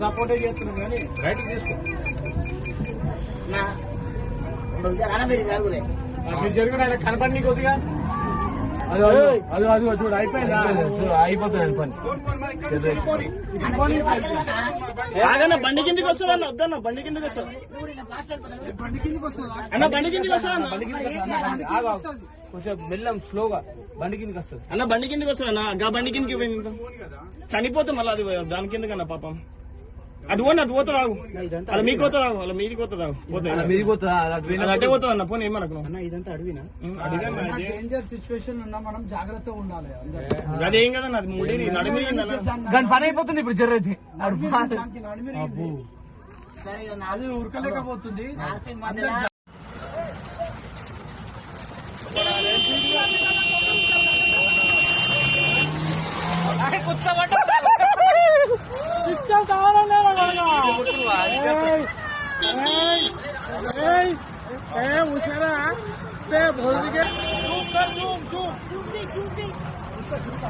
సపోర్టే చేస్తున్నాం కానీ? రైట్ తీసుకో. నా రానా మీరు కాదులే. మీరు జరిగిన ఆయన కనపడి కొద్దిగా అది అది అది చూడు అయిపోయిందా? అయిపోతుంది పని. బండి కిందికి వస్తుంది అన్న వద్దన్న బండి కిందికి వస్తుంది అన్న బండి కిందికి వస్తుంది అన్న. కొంచెం మెల్లం స్లోగా బండి కిందకి వస్తుంది. అన్న బండి కిందికి వస్తుంది అన్న. గా బండి కిందికి పోయింది. చనిపోతే మళ్ళీ అది దాని కిందకన్న పాపం. అది పోనీ అది పోతుంది ఆగు అలా మీకు పోతుంది ఆగు అలా మీదికి పోతుంది ఆగు పోతుంది అటు అది పోతుంది అన్న పోనీ ఏమనకు అన్న ఇదంతా అడవినా? అడిగాను డేంజర్ సిచ్యువేషన్ ఉన్నా మనం జాగ్రత్తగా ఉండాలి అందరూ. అదేం కదన్న అది ముడి నడిమిరిగింది అన్న దాన్ని దాని పని అయిపోతుంది ఇప్పుడు జర్రైతే నడిమిరిగింది, దానికి ઉશેરા તે ભોલી કે ચૂપ કર ચૂપ ચૂપ ચૂપ ચૂપ